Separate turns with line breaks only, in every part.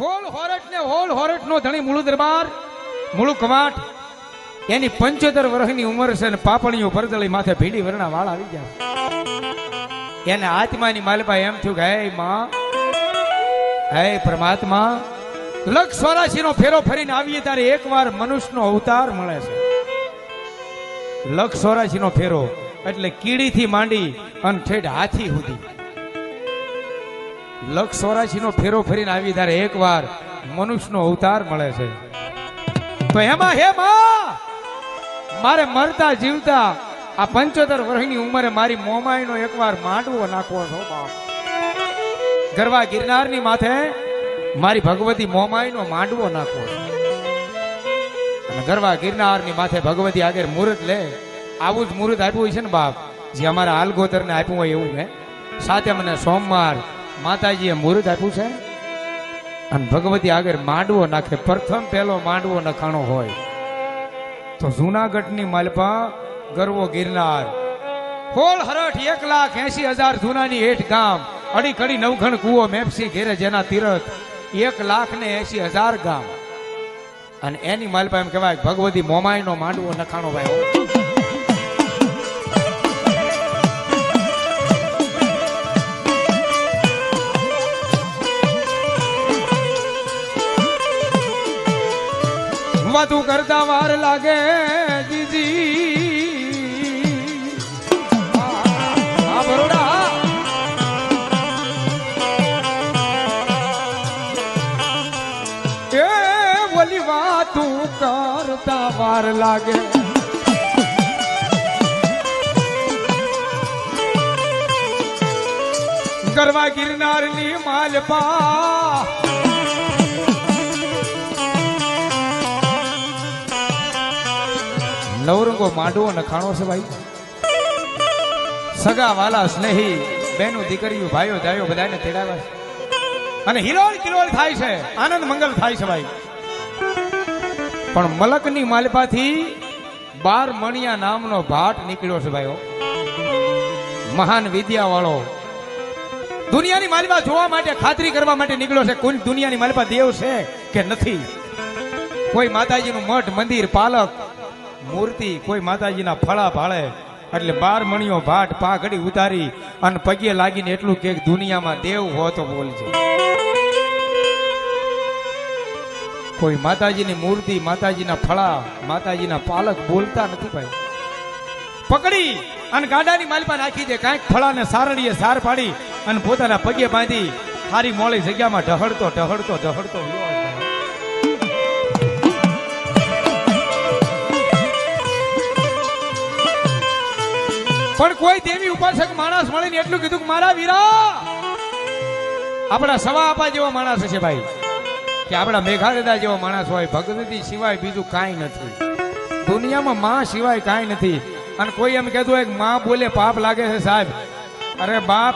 Hall હોરટ ને hall હોરટ નો ધણી મૂળ દરબાર, મૂળ કવાટ. એની પંચોતેર વર્ષની ઉંમર છે ને પાપણીઓ પરદળી માથે ભીડી વરણા વાળ આવી ગયા એને આત્માની માલપા એમ થયું કે, હે માં, હે પરમાત્મા લક્ષ ચોરાશી નો ફેરો ફરીને આવીએ ત્યારે એકવાર મનુષ્યનો અવતાર મળે છે. લક્ષ ચોરાશી નો ફેરો એટલે કીડીથી માંડી અને ઠેઠ હાથી સુધી. લક્ષ ચોરાશી નો ફેરો ફેરીને આવી ત્યારે એકવાર મનુષ્યનો અવતાર મળે છે. તો એમાં હે માં મારે મરતા જીવતા આ પંચોતેર વર્ષની ઉંમરે મારી મોમાઈનો એકવાર માંડવો નાખવો છો, બાપ. ગરવા ગિરનારની માથે મારી ભગવતી મોમાઈનો માંડવો નાખવો અને ગરવા ગિરનારની માથે ભગવતી આગળ મુહૂર્ત લે. આવું જ મુહૂર્ત આપ્યું છે ને, બાપ, જે અમારા હાલગોતરને આપ્યું હોય એવું હે? સાથે મને સોમવાર માતાજીએ મુહૂર્ત આપ્યું છે? અને ભગવતી આગળ માંડવો નાખે. પ્રથમ પહેલો માંડવો નખાણો હોય. તો જુનાગઢની માલપા ગરવો ગિરનાર. હોળ હરઠ એક લાખ એસી હજાર જૂનાની હેઠ ગામ. અડી કડી નવઘણ કુવો મેપસી ઘેરે જેના તીરથ એક લાખ ને એસી હજાર ગામ. અને એની માલપા એમ કહેવાય ભગવતી મોમાઈનો માંડવો નખાણો ભાઈ. વાતું કરતા વાર લાગે જીજી આ બરોડા એ બોલી વાતું કરતા વાર લાગે. ગરવા ગિરનારની માલપા નવરંગો માંડવો નખાણો છે ભાઈ. સગા, વાલા, સ્નેહી, બેનું દીકરીઓ ભાઈઓ જાયો બધાને તેડાવે અને હિરોળ કિલોળ થાય છે, આનંદ મંગલ થાય છે ભાઈ. પણ મલકની માલપાથી બાર મણિયા નામનો ભાટ નીકળ્યો છે ભાઈઓ. મહાન વિદ્યા વાળો દુનિયાની માલપા જોવા માટે, ખાતરી કરવા માટે નીકળ્યો છે. કોઈ દુનિયાની માલપા દેવ છે કે નથી? કોઈ માતાજીનું મઠ, મંદિર, પાલક મૂર્તિ કોઈ માતાજીના ફળા ભાળે. એટલે બાર મણીઓ ભાટ પાઘડી ઉતારી અને પગે લાગીને એટલું કે દુનિયામાં દેવ હો તો બોલજે. કોઈ માતાજીની મૂર્તિ, માતાજીના ફળા, માતાજીના પાલક બોલતા નથી ભાઈ. પકડી અને ગાડાની માલપા નાખી દે, કાંઈક ફળાને સારડીએ સાર પાડી અને પોતાના પગે બાંધી સારી મોળી જગ્યામાં ઢહડતો ઢહડતો ઢહડતો પણ કોઈ દેવી ઉપાસક માણસ મળીને એટલું કીધું કે મારા વીરા, આપણા સવા આપા જેવો માણસ છે ભાઈ. કે આપણા મેઘાદાદા જેવો માણસ હોય, ભગવતી સિવાય બીજું કાંઈ નથી. દુનિયામાં માં સિવાય કાંઈ નથી. અને કોઈ એમ કહેતું હોય કે માં બોલે પાપ લાગે છે સાહેબ. અરે બાપ.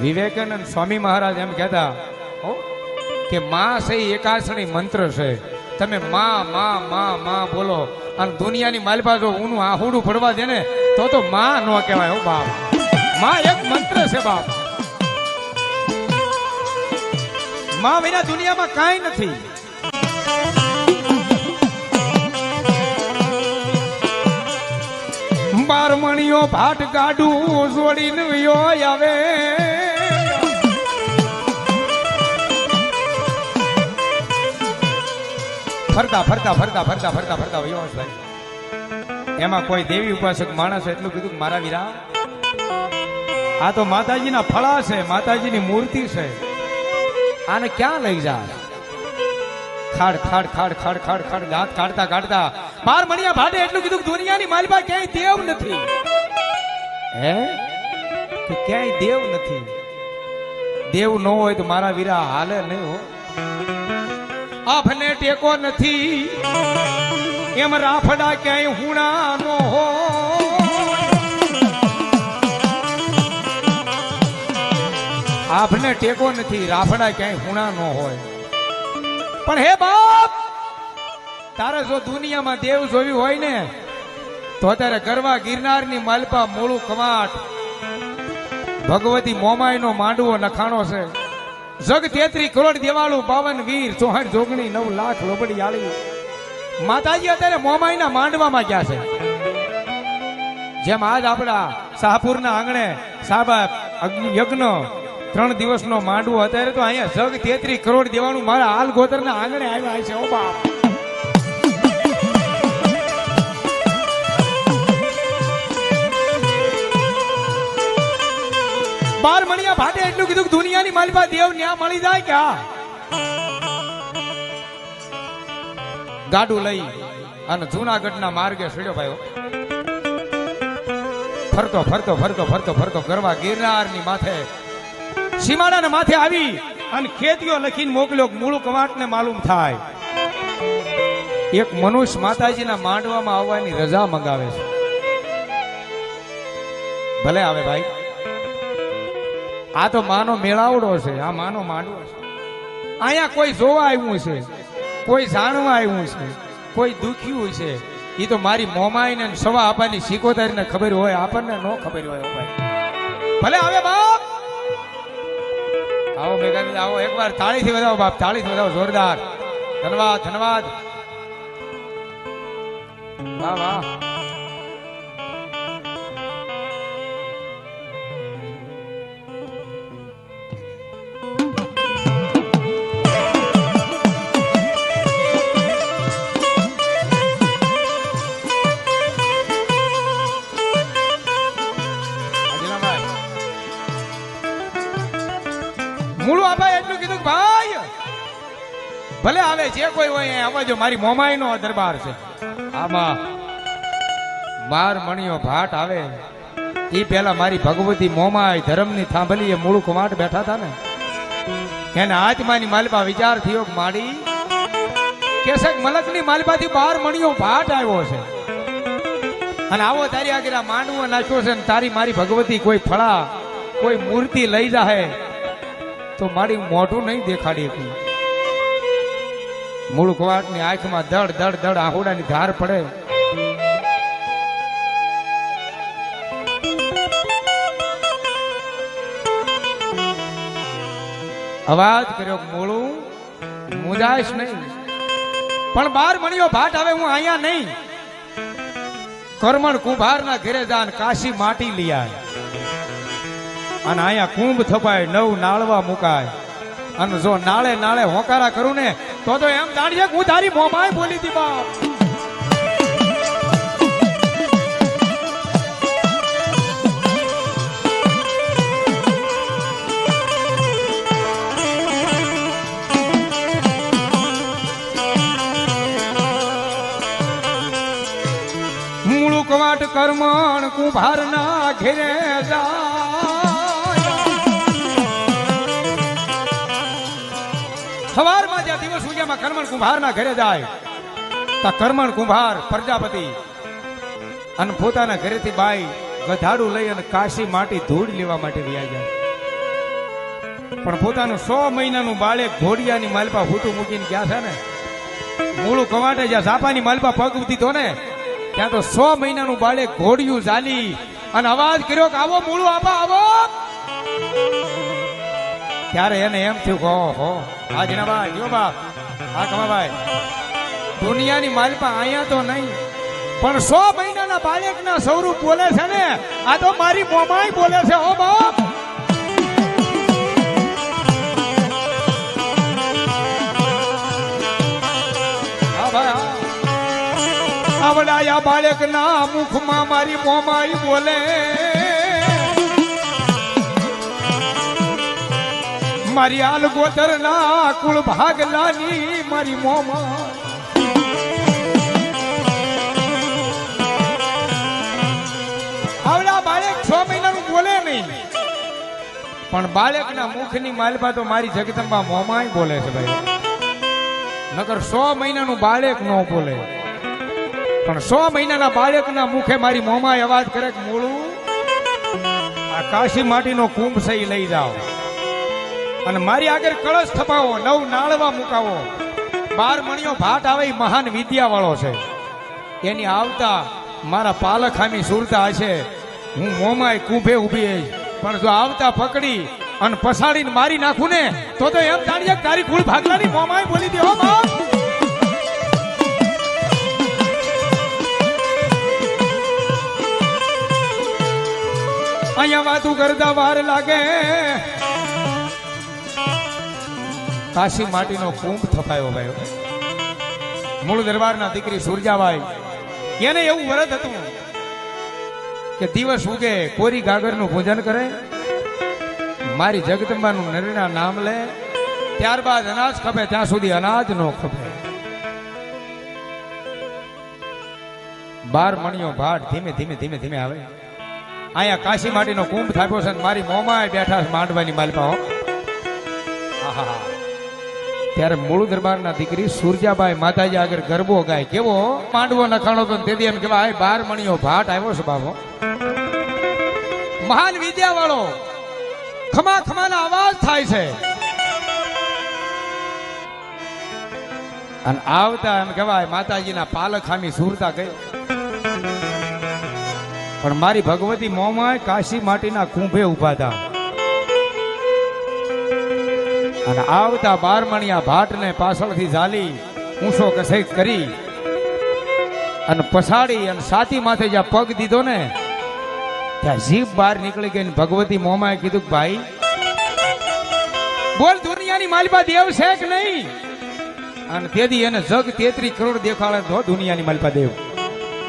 વિવેકાનંદ સ્વામી મહારાજ એમ કહેતા કે માં છે એકાસણી મંત્ર છે. તમે માં માં માં માં બોલો. અને દુનિયાની માલપા જો ઊનું આહુડું પડવા દે ને, તો તો માં ન કહેવાય હો બાપ. માં એક મંત્ર છે બાપ. માં વિના દુનિયામાં કાંઈ નથી. બારમણીઓ ભાટ ગાડું જોડીને આવે. ફરતા ફરતા ફરતા ફરતા ફરતા ફરતા આવે એમાં કોઈ દેવી ઉપાસક માણસ એટલું કીધું મારા વીરા, આ તો માતાજીના ફળા છે, માતાજીની મૂર્તિ છે. આને ક્યાં લઈ જા ખાડ ખાડ ખાડ ખાડ ખાડ ખાડ, દાંત કાઢતા કાઢતા બાર મણિયા ભાડે એટલું કીધું દુનિયાની માલપા ક્યાંય દેવ નથી. હે? કે ક્યાંય દેવ નથી? દેવ ન હોય તો મારા વીરા હાલે નહીં હો. આફને ટેકો નથી. એમ રાફડા ક્યાંય હુણા નો હો. આફને ટેકો નથી, રાફડા ક્યાંય હુણા નો હોય. પણ હે બાપ, તારે જો દુનિયામાં દેવ જોયું હોય ને, તો અત્યારે ગરવા ગિરનારની માલપા મૂળું કમાટ ભગવતી મોમાઈનો માંડવો નખાણો છે. જગ તેત્રી કરોડ દેવાળું બાવન વીર ચોહણ જોગણી, નવ લાખ લોબડી આળી માતાજી અત્યારે મોમાઈના માંડવામાં ગયા છે. જેમ આજ આપણા શાહપુરના આંગણે સાહેબ યજ્ઞ ત્રણ દિવસનો માંડવો, અત્યારે તો અહીંયા જગ તેત્રી કરોડ દેવાનું મારા હાલ ગોતરના આંગણે આવ્યા છે. ઓ બાપ. કીધું કે દુનિયાની માલિપા દેવ ન્યા મળી જાય કે ગાડું લઈ અને જૂનાગઢના માર્ગે સડ્યો ભાઈ ફરતો ફરતો ફરતો ફરતો ફરતો ગરવા ગિરનારની માથે, સીમાડાના માથે આવી અને ખેતીઓ લખીને મોકલ્યો મૂળ મૂળ કવાટને માલુમ થાય. એક મનુષ્ય માતાજીના માંડવામાં આવવાની રજા મંગાવે છે. ભલે આવે ભાઈ. આ તો માનો મેળાવડો છે, આ માનો માંડવો છે. અહીંયા કોઈ જોવા આવ્યું છે, કોઈ જાણવા આવ્યું છે, કોઈ દુખ્યું છે એ તો મારી મોમાઈને સવા આપવાની સિકોતરીને ખબર હોય, આપણને ન ખબર હોય ભાઈ. ભલે આવે બાપ! આવો મેઘાની આવો એકવાર તાળીથી વધાવો બાપ, તાળીથી વધાવો, જોરદાર. ધન્યવાદ ધન્યવાદ. વાહ વાહ. જે કોઈ હોય અહીંયા જો, મારી મોમાઈ નો દરબાર છે. આમાં બાર મણીઓ ભાટ આવે. એ પેલા મારી ભગવતી મોમાઈ ધર્મની થાંભલી એ મૂળું કુમાટ બેઠા હતા ને. એને આત્માની માલપા વિચાર થયો માડી કેશક મલકની માલપાથી બાર મણીઓ ભાટ આવ્યો છે. અને આવો તારી આગળ માંડવો નાખ્યો છે ને, તારી મારી ભગવતી કોઈ ફળા, કોઈ મૂર્તિ લઈ જાય તો મારી મોઢું નહીં દેખાડી હતી. મૂળ કવાટની આંખમાં ધડ ધડ દડ આહોડાની ધાર પડે. અવાજ કર્યો મૂળું, મુજાઈશ નહીં. પણ બાર મણિયો ભાટ હવે હું અહીંયા નહીં. કરમણ કુંભારના ઘેરે જાન કાશી માટી લઈ આય. અને અહીંયા કુંભ થપાય, નવ નાળવા મુકાય. અને જો નાળે નાળે હોકારા કરું ને તો તો એમ જાણીએ હું તારી મોમાય બોલી હતી બાપ. કવાટ કર્મણ કુંભારના ઘેરે જાય. સવારમાં જ્યાં કુંભાર ના ઘરે જાય, તો કર્મણ કુંભાર પ્રજાપતિ અને પોતાના ઘરેથી બાઈ ગધાડું લઈ અને કાશી માટી ધૂળ લેવા માટે વ્યા જાય. પણ પોતાનું સો મહિનાનું બાળક ઘોડિયાની માલપા ફૂટું મૂકીને ગયા છે ને, મૂળું કવાટે જ્યાં સાપાની માલપા પગ દીધો ને, ત્યાં તો સો મહિનાનું બાળક ઘોડિયું ઝાલી અને અવાજ કર્યો કે, આવો મૂળું, આપા, આવો. ત્યારે એને એમ થયું કે હો આજના બા જો બાપ હા કમાભાઈ દુનિયાની માલપા અહીંયા તો નહીં. પણ સો મહિનાના બાળકના સ્વરૂપ બોલે છે ને, આ તો મારી મોમાય બોલે છે, હો બાપ. આવડાયા બાળકના મુખમાં મારી મોમાઈ બોલે. મારી આલ ગોતરના કુળ ભાગલાની મારી મોમા. આવડા બાળક છ મહિનાનું બોલે નહીં. પણ બાળકના મુખની માલબા તો મારી જગદંબા મોમાય બોલે છે ભાઈ. નકર સો મહિનાનું બાળક ન બોલે. પણ સો મહિનાના બાળકના મુખે મારી મોમાય અવાજ કરે મૂળું આ કાશી માટીનો કુંભ ઈ લઈ જાઓ. અને મારી આગળ કળશ થપાવો, નવ નાળવા મુકાવો. બાર મણિયો ભાટ આવે ઈ મહાન વિદ્યા વાળો છે. એની આવતા મારા પાલખામી સુરતા હશે. હું મોમાય કુંભે ઊભી પણ જો આવતા પકડી અને પસાડીને મારી નાખું ને, તો તો એમ જાણીએ તારી કુળ ભાગલાની મોમાય બોલી દે, હો બાપ અહીંયા વાતું કરતા વાર લાગે. કાશી માટીનો કુંભ થપાયો ભાઈ મૂળ દરબારના દીકરી સુરજાબાઈ એને એવું વ્રત હતું કે દિવસ ઉગે કોરી ગાગરનું પૂજન કરે, મારી જગદંબાનું નરીના નામ લે, ત્યારબાદ અનાજ ખપે, ત્યાં સુધી અનાજ નો ખપે. બાર મણિયો ભાટ ધીમે ધીમે ધીમે ધીમે આવે. અહીંયા કાશી માટીનો કુંભ થાપ્યો છે મારી મોમાં બેઠા માંડવાની માલપા હો. ત્યારે મૂળ દરબારના દીકરી સુરજાબાઈ માતાજી આગળ ગરબો ગાય. કેવો? માંડવો નખાણો તો તેથી એમ કેવાય બાર મણિયો ભાટ આવ્યો છે બાબો મહાન વિદ્યા વાળો ખમા ખમાના અવાજ થાય છે. અને આવતા એમ કહેવાય, માતાજીના હામી સુરતા ગયો પણ મારી ભગવતી મોમાં કાશી માટીના કુંભે ઊભા હતા અને આવતા બારમણિયા ભાટને પાછળથી ઝાલી ઊંચો કસૈત કરી અને પછાડી અને સાતી માથે જ્યાં પગ દીધો ને, ત્યાં જીભ બહાર નીકળી ગઈ ભગવતી મોમાએ કીધું કે ભાઈ, બોલ દુનિયાની માલિપા દેવ છે કે નહીં? અને તેથી એને જગ તેત્રી કરોડ દેખાડે તો દુનિયાની માલિપા દેવ.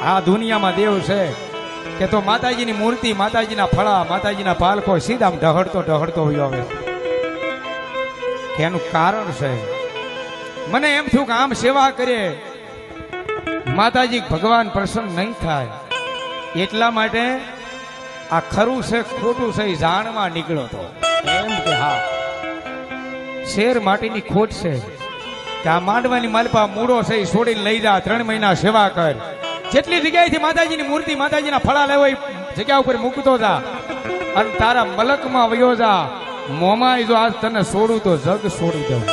આ દુનિયામાં દેવ છે કે તો માતાજીની મૂર્તિ, માતાજીના ફળા, માતાજીના પાલકો સીધા ઢહડતો ઢહડતો હોય આવે. કે એનું કારણ છે. મને એમ થયું કે આમ સેવા કરીએ માતાજી ભગવાન પ્રસન્ન નહીં થાય. એટલા માટે આ ખરું છે ખોટું છે એ જાણમાં નીકળ્યો તો. એમ કે હા. શેર માટીની ખોટ છે કે આ માંડવાની માલપા મૂળો છે એ છોડીને લઈ જા ત્રણ મહિના સેવા કર. જેટલી જગ્યાએથી માતાજીની મૂર્તિ માતાજીના ફળા લેવાય જગ્યા ઉપર મૂકતો જા. અને તારા મલકમાં વયો જા. મોમાં જો આજ તને છોડું તો જગ છોડી દઉં.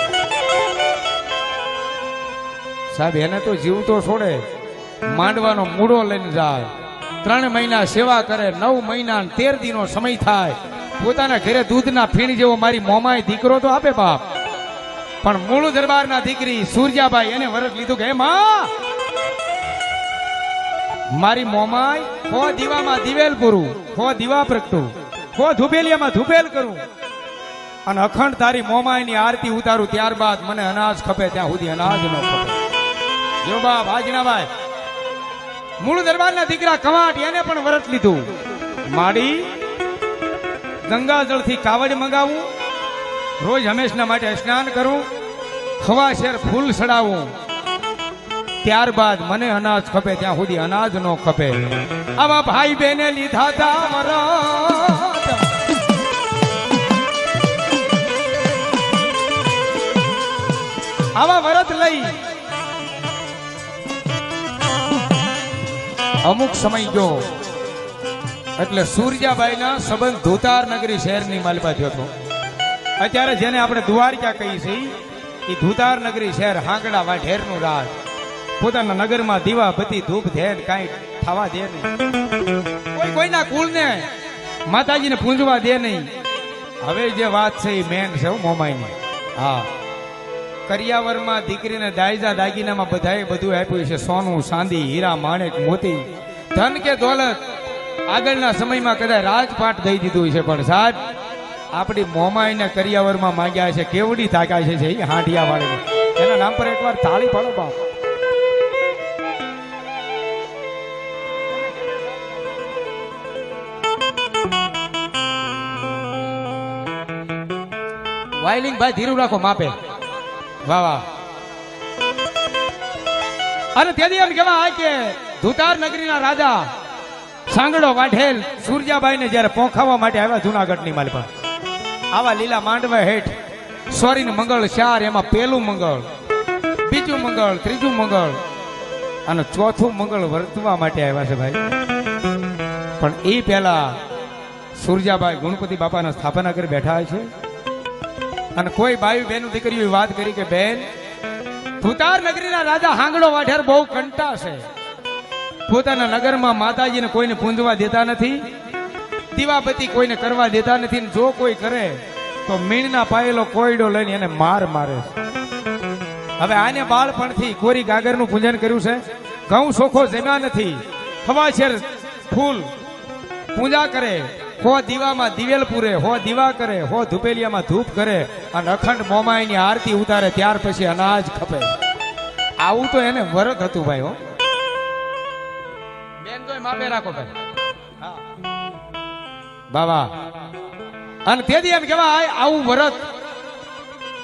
સાહેબ, એને તો જીવતો છોડે. માંડવાનો મૂળો લઈને જાય. ત્રણ મહિના સેવા કરે, નવ મહિના તેર દિનો સમય થાય. પોતાના ઘરે દૂધના ફીણ જેવો મારી મોમાય દીકરો તો આપે બાપ. પણ મૂળ દરબારના દીકરી સૂર્યાબાઈ એને વરસ લીધું કે માં, મારી મોમાય ખો દીવામાં દિવેલ પૂરું ખો દીવા પ્રગટું ખો ધુબેલિયામાં ધુબેલ કરું. અને અખંડ તારી મોમાયની આરતી ઉતારું ત્યારબાદ મને અનાજ ખપે, ત્યાં સુધી અનાજ ન ખપે. જો બાપ આજનાભાઈ મૂળ દરબારના દીકરા કવાટ, એને પણ વરત લીધું. માડી, ગંગાજળથી કાવડ મંગાવું. રોજ હંમેશના માટે સ્નાન કરું. ખવા શેર ફૂલ ચડાવું ત્યારબાદ મને અનાજ ખપે, ત્યાં સુધી અનાજ નો ખપે. આવા ભાઈ બેને લીધા તા વરત આવા વરત લઈ. અમુક સમય ગયો. એટલે સૂર્યાબાઈના સંબંધ ધોતાર નગરી શહેરની માલપા થયો હતો. અત્યારે જેને આપણે દ્વારકા કહી છીએ, એ ધુતાર નગરી શહેર હાંકડા વાઢેરનું રાજ. પોતાના નગરમાં દીવા બત્તી ધૂપ, ધેન કાંઈ થવા દે નહીં. કોઈ કોઈના કુળને માતાજીને પૂંજવા દે નહીં. હવે જે વાત છે એ મેન છે મોમાઈની. હા. કરિયાવરમાં દીકરીને દાયજા દાગીનામાં બધાએ બધું આપ્યું છે. સોનું, ચાંદી, હીરા, માણેક, મોતી. ધન કે દોલત આગળના સમયમાં કદાચ રાજપાટ દઈ દીધું છે, પણ સાહેબ, આપણી મોમાઈને કરિયાવરમાં માંગ્યા છે, કેવડી તાકાય છે એ હાંડિયા વાળી એના નામ પર એકવાર તાળી પાડો બાપ. વાયલિંગ ભાઈ ધીરું રાખો માપે. વાહ વાહ. અને તેથી એમ કેવાય કે ધુતાર નગરીના રાજા સાંગડો વાઢેલ સૂર્યાબાઈને જ્યારે પોખાવા માટે આવ્યા જુનાગઢની માલ પર. આવા લીલા માંડવા હેઠ સોરીને મંગળ ચાર એમાં પેલું મંગળ, બીજું મંગળ, ત્રીજું મંગળ અને ચોથું મંગળ વર્તવા માટે આવ્યા છે ભાઈ. પણ એ પહેલા સૂરજાબાઈ ગુણપતિ બાપાના સ્થાપના કરી બેઠા છે. અને કોઈ બાઈ બેન દીકરીઓ વાત કરી કે, બેન, ભૂતાર નગરીના રાજા હાંગડો વાઢેર બહુ કંટા છે. પોતાના નગરમાં માતાજીને કોઈને પૂંજવા દેતા નથી, દીવાબત્તી કોઈને કરવા દેતા નથી જો કોઈ કરે, તો મીણના પાયેલો કોયડો લઈને એને માર મારે છે. હવે આને બાળપણથી કોરી ગાગરનું પૂજન કર્યું છે. ઘઉં સોખો જમ્યા નથી. હવાશેર ફૂલ પૂજા કરે. હો દીવામાં દિવેલ પૂરે હો દીવા કરે હો ધુપેલિયામાં ધૂપ કરે અને અખંડ મોમાઈની આરતી ઉતારે ત્યાર પછી અનાજ ખપે. આવું તો એને વરત હતું ભાઈ હો. બેન તો માપે રાખો ભાઈ. બાબા અને તેથી એમ કહેવાય આવું વરત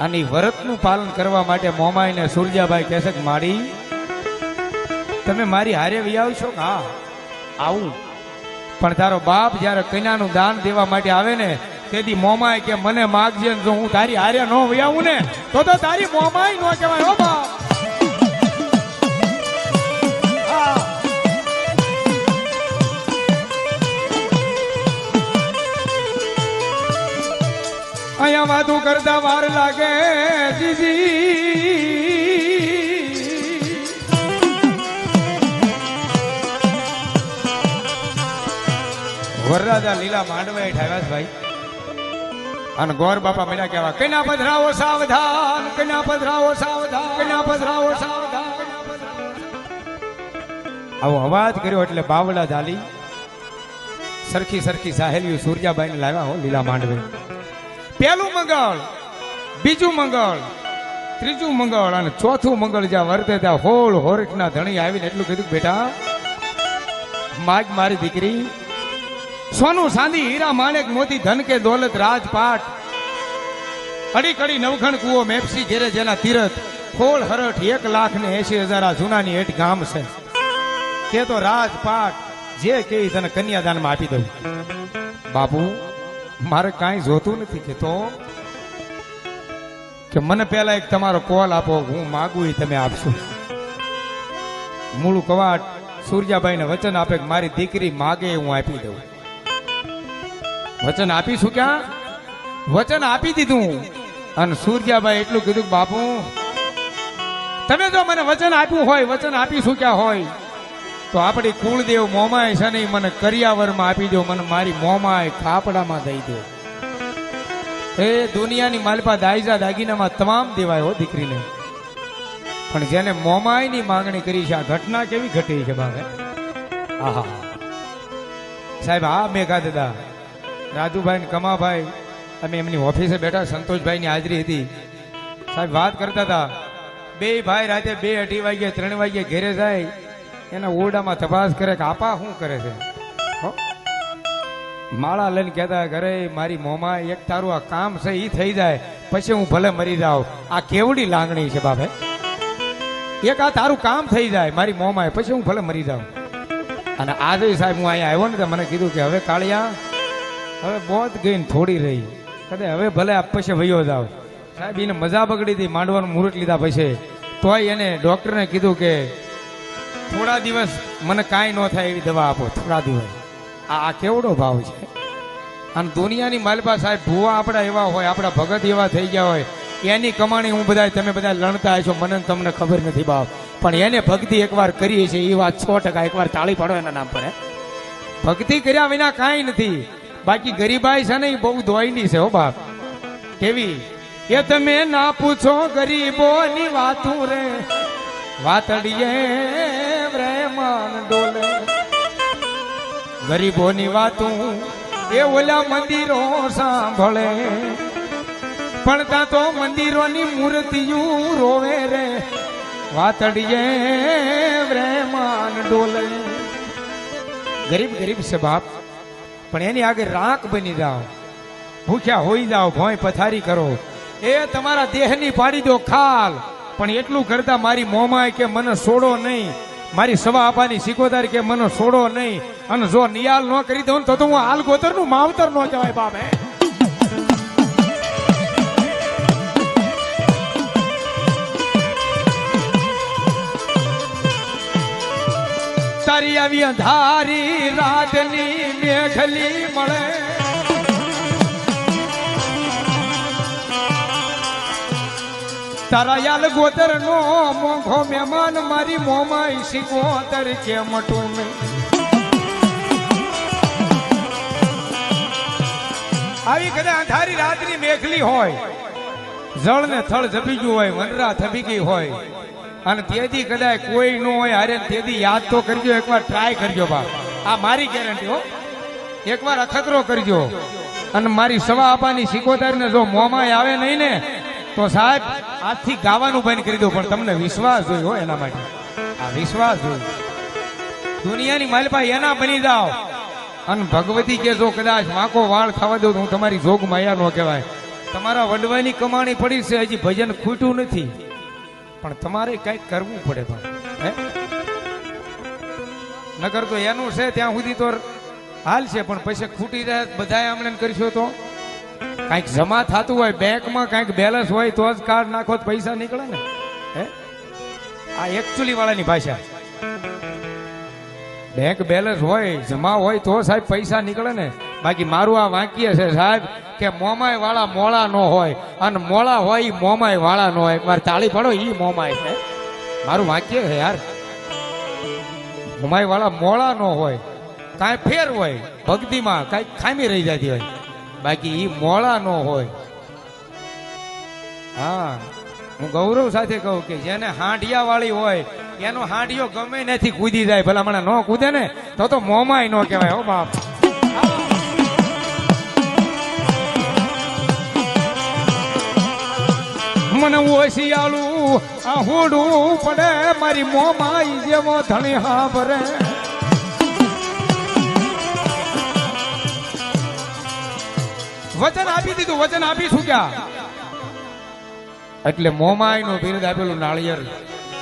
અને વ્રતનું પાલન કરવા માટે મોમાઈ ને સુરજાભાઈ કહેશે કે માડી તમે મારી હારે વી આવશો કે? હા. આવું. પણ તારો બાપ જ્યારે કન્યાનું દાન દેવા માટે આવે ને, તેથી મોમાય કે મને માગજે જો હું તારી હારે ન વ્યાવું ને, તો તો તારી મોમાય ન કહેવાય, હો બાપ. અહીંયા વાતું કરતા વાર લાગે, જીજી. વરરાજા લીલા માંડવે ઠાવ્યા ભાઈ. અને ગોર બાપા મળ્યા કહેવા કન્યા પધરાવો સાવધાન કન્યા પધરાવો સાવધાન કન્યા પધરાવો સાવધાન. આવો અવાજ કર્યો એટલે બાવળા ઝાલી, સરખી સરખી સાહેલીઓ સૂર્યાબાઈને લાવ્યા હો લીલા માંડવે. પેલું મંગળ, બીજું મંગળ, ત્રીજું મંગળ અને ચોથું મંગળ જ્યાં વર્તે ત્યાં હોળ હોરઠના ધણી આવીને એટલું કીધું બેટા, માગ મારી દીકરી સોનું સાંધી, હીરા માણેક, મોતી ધન કે દોલત, રાજપાટ. કડી કડી નવખણ કુવો, મેપસી ઘેરે જેના તીરથ. ખોળ હરઠ એક લાખ ને એસી હજાર જૂનાની હેઠ ગામ છે. કે તો રાજપાટ, જે કે તને કન્યાદાનમાં આપી દઉં. બાપુ, મારે કાંઈ જોતું નથી કે તો? કે મને પહેલા એક તમારો કોલ આપો, હું માગું એ તમે આપશો. મૂળ કવાટ, સૂર્યાભાઈને વચન આપે કે મારી દીકરી માગે હું આપી દઉં. વચન આપીશું ક્યાં? વચન આપી દીધું. અને સૂર્યાભાઈ એટલું કીધું બાપુ, તમે જો મને વચન આપ્યું હોય, વચન આપીશું ક્યાં હોય? તો આપણી કુળદેવ મોમાય છે ને મને કરિયાવરમાં આપી દો મને મારી મોમાય ખાપડામાં દઈ દો એ દુનિયાની માલપા દાયજા દાગીનામાં તમામ દેવાય હો દીકરીને. પણ જેને મોમાયની માંગણી કરી છે, આ ઘટના કેવી ઘટી છે બાબે આહા. સાહેબ, આ મેઘા દાદા રાજુભાઈ ને કમાભાઈ અમે એમની ઓફિસે બેઠા સંતોષભાઈની હાજરી હતી. સાહેબ, વાત કરતા હતા. બે ભાઈ રાતે બે અઢી વાગ્યે, ત્રણ વાગ્યે ઘેરે જાય, એના ઓરડામાં તપાસ કરે કે આપા શું કરે છે? માળા લઈને કહેતા, ઘરે મારી મોમાં એક તારું આ કામ છે એ થઈ જાય. પછી હું ભલે મરી જાઉં. આ કેવડી લાગણી છે બાપે. એક આ તારું કામ થઈ જાય મારી મોમાં, પછી હું ભલે મરી જાઉં. અને આજે સાહેબ હું અહીંયા આવ્યો ને તો મને કીધું કે હવે કાળિયા હવે બોધ ગઈને થોડી રહી. કદે હવે ભલે આ પછી વયો જાવ સાહેબ એને મજા બગડી હતી, માંડવાનું મુહૂર્ત લીધા પછી. તોય એને ડૉક્ટરને કીધું કે, થોડા દિવસ મને કાંઈ ન થાય એવી દવા આપો, થોડા દિવસ. આ કેવડો ભાવ છે? અને દુનિયાની માલપા સાહેબ, ભૂવા આપણા એવા હોય, આપણા ભગત એવા થઈ ગયા હોય. એની કમાણી હું બધા તમે બધા લણતા હશો, મને તમને ખબર નથી બાપ. પણ એને ભક્તિ એકવાર કરીએ છીએ, એ વાત સો ટકા એકવાર તાળી પાડો એના નામ પર ભક્તિ કર્યા વિના કાંઈ નથી. બાકી ગરીબાઈ છે ને એ બહુ ધોઈની છે હો બાપ. કેવી? એ તમે ના પૂછો ગરીબોની વાતું રે. વાતડીએ પ્રેમાન ડોલે. ગરીબોની વાતું એ ઓલા મંદિરો સાંભળે. પણ ત્યાં તો મંદિરોની મૂર્તિઓ રોવે રે. વાતડીએ પ્રેમાન ડોલે. ગરીબ ગરીબ છે બાપ. પણ એની આગળ રાંક બની જાઓ. ભૂખ્યા હોઈ જાઓ, ભોંય પથારી કરો. એ તમારા દેહની પાડી દો ખાલ. પણ એટલું કરતા મારી મોમાય કે મને છોડો નહીં. મારી સવા આપાની સિકોદાર કે મને છોડો નહીં. અને જો નિયાલ ન કરી દઉં તો હું હાલ ગોતરનું માવતર ન જવાય બાપ, હે? તારી આવી અંધારી રાતની મેઘલી મળે. તારા યાલ ગોતર નો મોંઘો મહેમાન મારી મોમાં ઈસી ગોતર કે મટું આવી કદાચ અંધારી રાતની મેઘલી હોય જળ ને થળ જપી ગયું હોય વનરા થપી ગઈ હોય અને તેથી કદાચ કોઈ ન હોય અરે તેથી યાદ તો કરજો, એકવાર ટ્રાય કરજો બા. આ મારી ગેરંટી હો. એકવાર અખતરો કરજો. અને મારી સવા આપવાની સિકોતેર ને જો મોંમાં આવે નહીં ને, તો સાહેબ, આજથી ગાવાનું બંધ કરી દો, પણ તમને વિશ્વાસ જોઈ હો એના માટે. આ વિશ્વાસ જોઈ. દુનિયાની માલપા એના બની જાઓ. અને ભગવતી કે જો કદાચ માકો વાળ થવા દો, તો હું તમારી જોગ માયા નો કહેવાય. તમારા વડવાની કમાણી પડી છે, હજી ભજન ખૂટ્યું નથી. પણ તમારે કંઈક કરવું પડે પણ હે? નગર તો એનું છે, ત્યાં સુધી તો હાલ છે, પણ પૈસા ખૂટી જાય બધા આમણે કરશો તો? કાંઈક જમા થતું હોય, બેંકમાં કાંઈક બેલેન્સ હોય, તો જ કાર્ડ નાખો તો પૈસા નીકળે ને, હે? આ એકચ્યુઅલી વાળાની ભાષા. બેંક બેલેન્સ હોય, જમા હોય તો સાહેબ પૈસા નીકળે ને. બાકી મારું આ વાક્ય છે સાહેબ કે મોમાય વાળા મોળા ન હોય અને મોળા હોય ઈ મોમાય વાળા ન હોય. એકવાર તાળી પડો ઈ મોમાય છે. મારું વાક્ય છે યાર. મોમાય વાળા મોળા ન હોય, કાંઈ ફેર હોય, ભક્તિમાં કાંઈ ખામી રહી જતી હોય. બાકી ઈ મોળા ન હોય. હા, હું ગૌરવ સાથે કહું કે જેને હાંડિયા વાળી હોય, એનો હાંડિયો ગમે નથી કૂદી જાય. ભલા મને ન કૂદે ને, તો તો મોમાય ન કહેવાય. હો બાપ. મને ઓશિયાળું આ હોડું પડે મારી મોમાઈ જેવો ધણી હા વચન આપી દીધું, વચન આપીશું ક્યાં? એટલે મોમાઈ નું બિરદ આપેલું નાળિયેર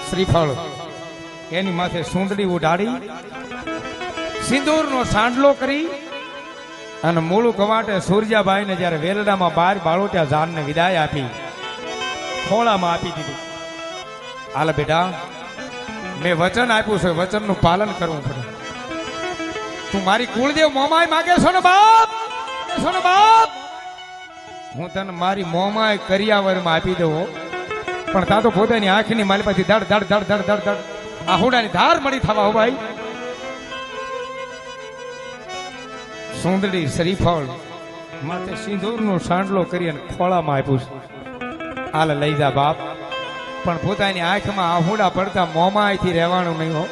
શ્રીફળ. એની માથે સુંદડી ઉડાડી સિંદૂર નો સાંડલો કરી, અને મૂળું કવાટે સૂર્યાભાઈ ને જયારે વેલડામાં બાર બાળોટ્યા જાન ને વિદાય આપી. ખોળામાં આપી દીધું. હાલ બેટા, મેં વચન આપ્યું છે, વચનનું પાલન કરવું પડે. તું મારી કુળદેવ મોમાય માગે છો ને બાપ? છો ને બાપ? હું તને મારી મોમાય કરિયાવરમાં આપી દઉં પણ તા તો પોતાની આંખની માલપાથી ધડ ધડ ધડ ધડ ધડ ધડ. આહુડાની ધાર મળી થવા હો ભાઈ. સુંદડી શ્રીફળ માથે સિંદૂરનો સાંડલો કરી અને ખોળામાં આપ્યું છે. હાલ લઈ જા બાપ. પણ પોતાની આંખમાં આહુડા પડતા મોમાયથી રહેવાનું નહીં હો.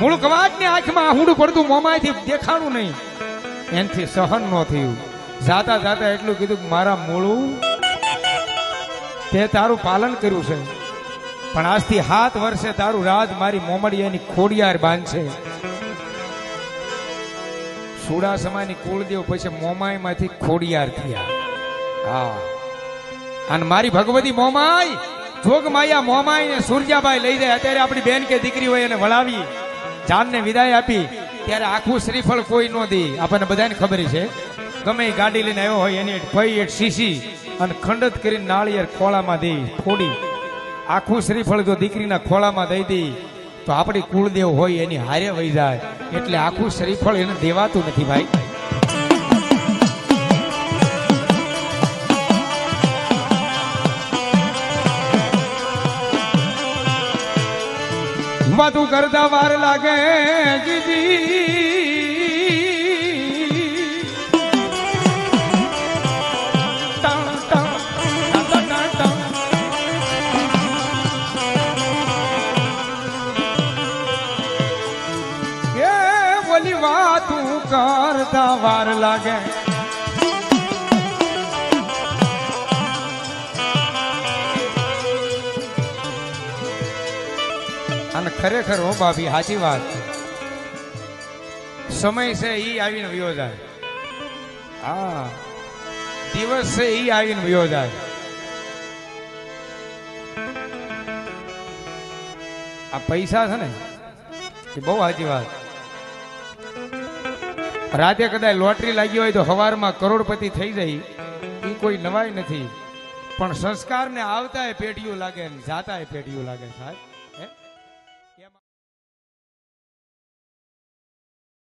મૂળ કવાટની આંખમાં આહુડું પડતું મોમાયથી દેખાણું નહીં. એનથી સહન ન થયું. જાતા જાતા એટલું કીધું મારા મૂળું, તે તારું પાલન કર્યું છે. પણ આજથી સાત વર્ષે તારું રાજ મારી મોમડિયાની ખોડિયાર બાંધશે. સુડાસમાની કુળદેવ પછી મોમાઈમાંથી ખોડિયાર થયા. હા. અને મારી ભગવતી મોમાઈ, જોગ માયા મોમાઈ ને સૂરજાબાઈ લઈ જાય. અત્યારે આપણી બેન કે દીકરી હોય એને વળાવી, જાનને વિદાય આપી. ત્યારે આખું શ્રીફળ કોઈ ન દે. આપણને બધાને ખબર છે. ગમે ગાડી લઈને આવ્યો હોય એની ફઈ એક શીશી અને ખંડત કરીને નાળિયેર ખોળામાં દે, ફોડી. આખું શ્રીફળ જો દીકરીના ખોળામાં દઈ દે, તો આપણી કુળદેવ હોય એની હારે વહી જાય. એટલે આખું શ્રીફળ એને દેવાતું નથી ભાઈ. વાતું કરતા વાર લાગે જીજી. એ બોલી વાતું કરતા વાર લાગે અને ખરેખર હો ભાભી સાચી વાત. સમય છે ઈ આવીને વયો જાય હા. દિવસ છે ઈ આવીને વયો જાય આ પૈસા છે ને એ બહુ સાચી વાત. રાતે કદાચ લોટરી લાગી હોય તો હવારમાં કરોડપતિ થઈ જાય એ કોઈ નવાઈ નથી. પણ સંસ્કારને આવતા એ પેઢીઓ લાગે ને જાતા એ પેઢીઓ લાગે સાહેબ.